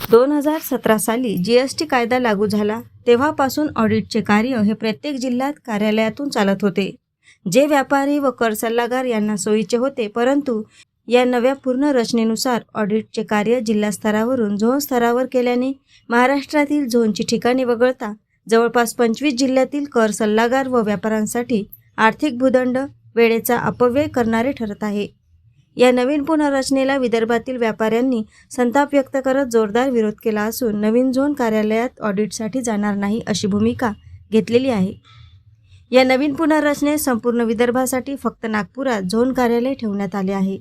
दोन हजार सतरा साली जी एस टी कायदा लागू झाला तेव्हापासून ऑडिटचे कार्य हे प्रत्येक जिल्ह्यात कार्यालयातून चालत होते. जे व्यापारी व कर सल्लागार यांना सोयीचे होते परंतु या नव्या पूर्ण रचनेनुसार ऑडिटचे कार्य जिल्हा स्तरावरून झोन स्तरावर केल्याने महाराष्ट्रातील झोनची ठिकाणे वगळता जवळपास पंचवीस जिल्ह्यातील कर सल्लागार व व्यापाऱ्यांसाठी आर्थिक भूदंड वेळेचा अपव्यय करणारे ठरत आहे. या नवीन पुनर्रचनेला विदर्भातील व्यापाऱ्यांनी संताप व्यक्त करत जोरदार विरोध केला असून नवीन झोन कार्यालयात ऑडिटसाठी जाणार नाही अशी भूमिका घेतलेली आहे. या नवीन पुनर्रचनेत संपूर्ण विदर्भासाठी फक्त नागपुरात झोन कार्यालय ठेवण्यात आले आहे.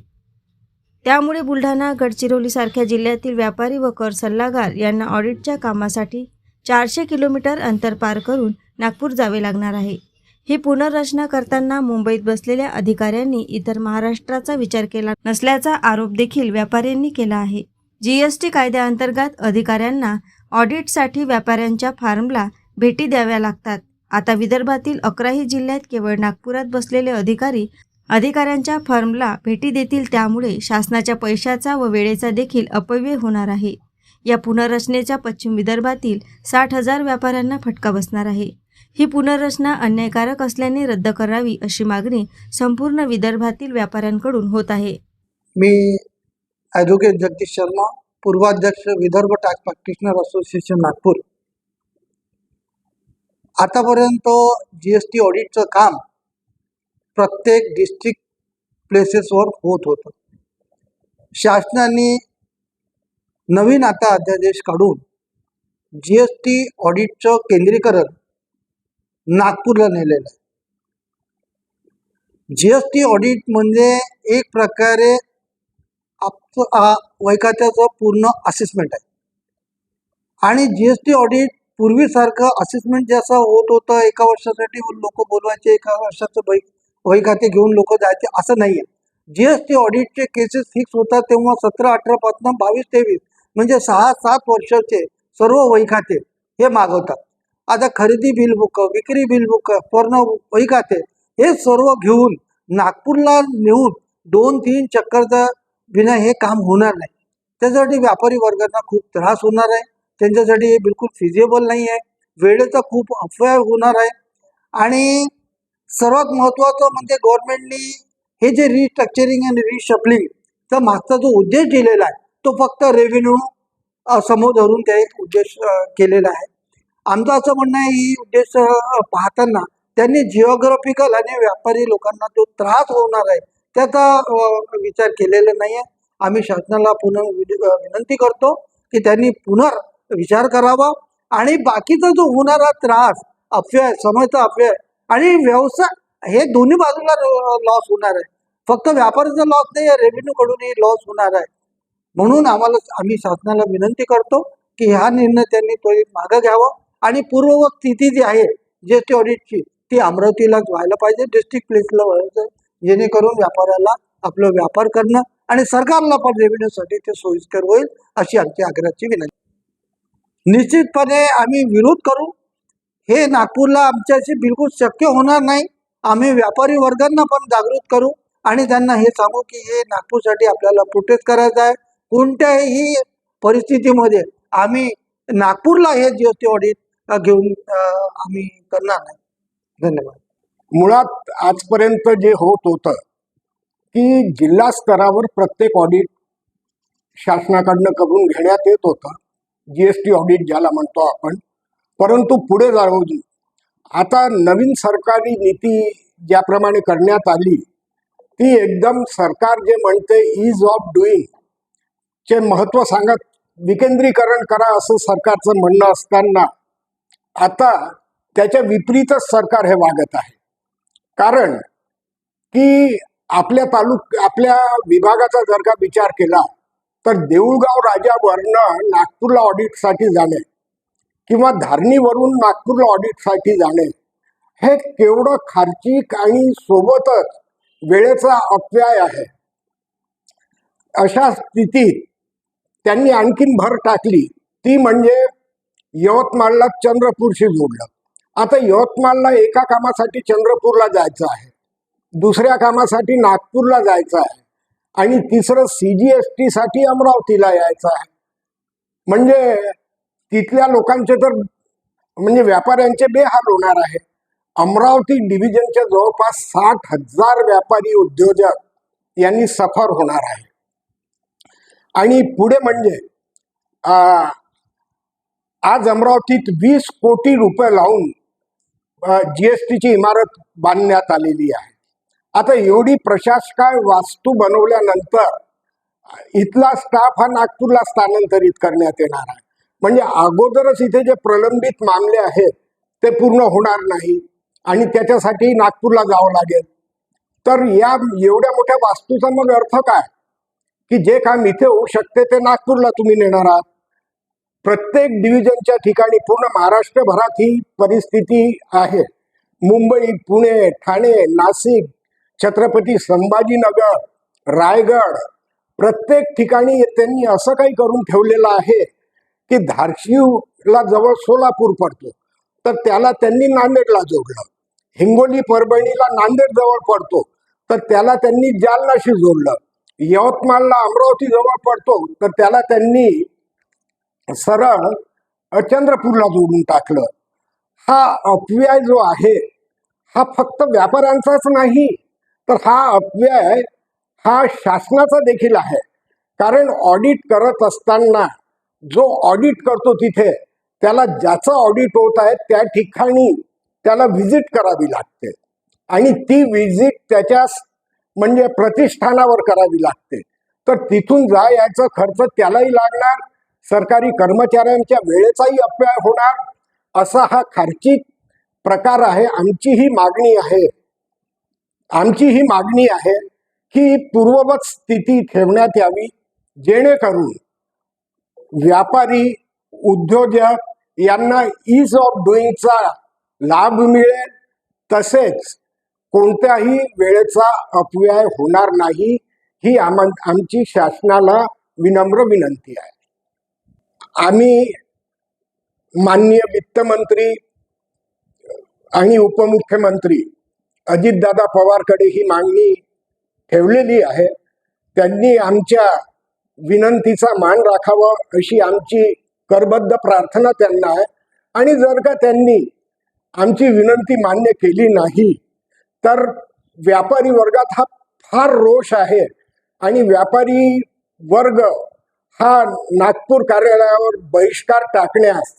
त्यामुळे बुलढाणा गडचिरोलीसारख्या जिल्ह्यातील व्यापारी व कर सल्लागार यांना ऑडिटच्या कामासाठी चारशे किलोमीटर अंतर पार करून नागपूर जावे लागणार आहे. ही पुनर्रचना करताना मुंबईत बसलेल्या अधिकाऱ्यांनी इतर महाराष्ट्राचा विचार केला नसल्याचा आरोप देखील व्यापाऱ्यांनी केला आहे. जीएसटी कायद्याअंतर्गत अधिकाऱ्यांना ऑडिटसाठी व्यापाऱ्यांच्या फार्मला भेटी द्याव्या लागतात. आता विदर्भातील अकराही जिल्ह्यात केवळ नागपुरात बसलेले अधिकारी अधिकाऱ्यांच्या फर्मला भेटी देतील त्यामुळे शासनाच्या पैशाचा व वेळेचा देखील अपव्यय होणार आहे. या पुनर्रचनेचा पश्चिम विदर्भातील साठ हजार व्यापाऱ्यांना फटका बसणार आहे. ही पुनर्रचना अन्यायकारक असल्याने रद्द करावी अशी मागणी संपूर्ण विदर्भातील व्यापाऱ्यांकडून होत आहे. मी advocate Jagdish Sharma पूर्वाध्यक्ष Vidarbha tax practitioner association Nagpur. आतापर्यंत जी एस टी ऑडिटचं काम प्रत्येक डिस्ट्रिक्ट प्लेसेसवर होत होतं. शासनाने नवीन आता अध्यादेश काढून जी एस टी ऑडिटचं केंद्रीकरण नागपूरला नेलेलं आहे. जी एस टी ऑडिट म्हणजे एक प्रकारे आप आ- पूर्ण असेसमेंट आहे. आणि जी एस टी ऑडिट पूर्वीसारखं असेसमेंट जसं होत होतं एका वर्षासाठी लोक बोलवायचे एका वर्षाचं वै वही घेऊन लोक जायचे असं नाही आहे जी एस टी ऑडिटचे केसेस फिक्स होतात तेव्हा सतरा अठरापासून बावीस तेवीस म्हणजे सहा सात वर्षाचे सर्व वही खाते हे मागवतात. आता खरेदी बिल बुक विक्री बिल बुक पूर्ण वही हे सर्व घेऊन नागपूरला नेऊन दोन तीन चक्करचं विना हे काम होणार नाही. त्यासाठी व्यापारी वर्गांना खूप त्रास होणार आहे. त्यांच्यासाठी हे बिलकुल फिजिबल नाही आहे वेळेचा खूप अपव्यय होणार आहे. आणि सर्वात महत्त्वाचं म्हणजे गव्हर्नमेंटनी हे जे रिस्ट्रक्चरिंग अँड रिशफलिंगचा मागचा जो उद्देश दिलेला आहे तो फक्त रेव्हेन्यू समोर धरून ते एक उद्देश केलेला आहे. आमचं असं म्हणणं आहे ही उद्देश पाहताना त्यांनी जिओग्राफिकल आणि व्यापारी लोकांना जो त्रास होणार आहे त्याचा विचार केलेला नाही आहे आम्ही शासनाला पुन्हा विनंती करतो की त्यांनी पुनर् विचार करावा आणि बाकीचा जो होणारा त्रास अपव्यय समयचा अपव्यय आणि व्यवसाय हे दोन्ही बाजूला लॉस होणार आहे. फक्त व्यापाराचा लॉस नाही आहे रेव्हेन्यूकडूनही लॉस होणार आहे. म्हणून आम्हाला आम्ही शासनाला विनंती करतो की हा निर्णय त्यांनी तो मागं घ्यावा. आणि पूर्ववत स्थिती जी आहे जे ती ऑडिटची ती अमरावतीला व्हायला पाहिजे डिस्ट्रिक्ट प्लेसला व्हायचं जेणेकरून व्यापाऱ्याला आपलं व्यापार करणं आणि सरकारला पण रेव्हेन्यूसाठी ते सोयीस्कर होईल अशी आमची आग्रहाची विनंती. निश्चितपणे आम्ही विरोध करू. हे नागपूरला आमच्याशी बिलकुल शक्य होणार नाही. आम्ही व्यापारी वर्गांना पण जागृत करू आणि त्यांना हे सांगू की हे नागपूरसाठी आपल्याला प्रोटेस्ट करायचं आहे. कोणत्याही परिस्थितीमध्ये आम्ही नागपूरला हे जी ऑडिट घेऊन आम्ही करणार नाही. धन्यवाद. मुळात आजपर्यंत जे होत होतं की जिल्हा स्तरावर प्रत्येक ऑडिट शासनाकडनं करून घेण्यात येत होतं. जी एस टी ऑडिट ज्याला म्हणतो आपण. परंतु पुढे जाऊन आता नवीन सरकारी नीती ज्याप्रमाणे करण्यात आली ती एकदम सरकार जे म्हणते इज ऑफ डुईंग चे महत्त्व सांगत विकेंद्रीकरण करा असं सरकारचं म्हणणं असताना आता त्याच्या विपरीतच सरकार हे वागत आहे. कारण की आपल्या तालुक आपल्या विभागाचा जर का विचार केला तर देऊळगाव राजावरनं नागपूरला ऑडिटसाठी जाणे किंवा धारणीवरून नागपूरला ऑडिटसाठी जाणे हे केवढं खार्चिक आणि सोबतच वेळेचा अपव्यय आहे. अशा स्थितीत त्यांनी आणखीन भर टाकली. ती म्हणजे यवतमाळला चंद्रपूरशी जोडलं. आता यवतमाळला एका कामासाठी चंद्रपूरला जायचं आहे. दुसऱ्या कामासाठी नागपूरला जायचं आहे. आणि तिसरं सी जी एस टीसाठी अमरावतीला यायचं आहे. म्हणजे तिथल्या लोकांचे तर म्हणजे व्यापाऱ्यांचे बेहाल होणार आहे. अमरावती डिव्हिजनच्या जवळपास साठ हजार व्यापारी उद्योजक यांनी सफर होणार आहे. आणि पुढे म्हणजे आज अमरावतीत वीस कोटी रुपये लावून जीएसटीची इमारत बांधण्यात आलेली आहे. आता एवढी प्रशासकाय वास्तू बनवल्यानंतर इथला स्टाफ हा नागपूरला स्थानांतरित करण्यात येणार आहे. म्हणजे अगोदरच इथे जे प्रलंबित मामले आहेत ते पूर्ण होणार नाही आणि त्याच्यासाठी नागपूरला जावं लागेल. तर या एवढ्या मोठ्या वास्तूचा मग अर्थ काय? की जे काम इथे होऊ शकते ते नागपूरला तुम्ही नेणार आहात. प्रत्येक डिव्हिजनच्या ठिकाणी पूर्ण महाराष्ट्रभरात ही परिस्थिती आहे. मुंबई पुणे ठाणे नाशिक छत्रपती संभाजीनगर रायगड प्रत्येक ठिकाणी त्यांनी असं काही करून ठेवलेलं आहे की धारशिवला जवळ सोलापूर पडतो. तर त्याला त्यांनी नांदेडला जोडलं. हिंगोली परभणीला नांदेड जवळ पडतो. तर त्याला त्यांनी जालनाशी जोडलं. यवतमाळला अमरावती जवळ पडतो. तर त्याला त्यांनी सरळ चंद्रपूरला जोडून टाकलं. हा अपव्यय जो आहे हा फक्त व्यापाऱ्यांचाच नाही तर हा अपव्यय हा शासनाचा देखील आहे. कारण ऑडिट करत असताना जो ऑडिट करतो तिथे त्याला ज्याचं ऑडिट होत आहे त्या ठिकाणी त्याला व्हिजिट करावी लागते. आणि ती व्हिजिट त्याच्या म्हणजे प्रतिष्ठानावर करावी लागते. तर तिथून जा याचा खर्च त्यालाही लागणार सरकारी कर्मचाऱ्यांच्या वेळेचाही अपव्यय होणार असा हा खर्चिक प्रकार आहे. आमची ही मागणी आहे. आमची ही मागणी आहे की पूर्ववत स्थिती ठेवण्यात यावी जेणेकरून व्यापारी उद्योजक यांना इज ऑफ डुईंगचा लाभ मिळेल. तसेच कोणत्याही वेळेचा अपव्यय होणार नाही ही आम आमची शासनाला विनम्र विनंती आहे. आम्ही माननीय वित्तमंत्री आणि उपमुख्यमंत्री अजितदादा पवारकडे ही मागणी ठेवलेली आहे. त्यांनी आमच्या विनंतीचा मान राखावा अशी आमची करबद्ध प्रार्थना त्यांना आहे. आणि जर का त्यांनी आमची विनंती मान्य केली नाही तर व्यापारी वर्गात हा फार रोष आहे. आणि व्यापारी वर्ग हा नागपूर कार्यालयावर बहिष्कार टाकण्यास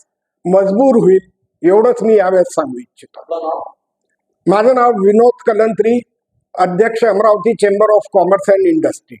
मजबूर होईल एवढंच मी यावेळेस सांगू इच्छितो. माझं नाव विनोद कलंत्री अध्यक्ष Amravati chamber of commerce and industry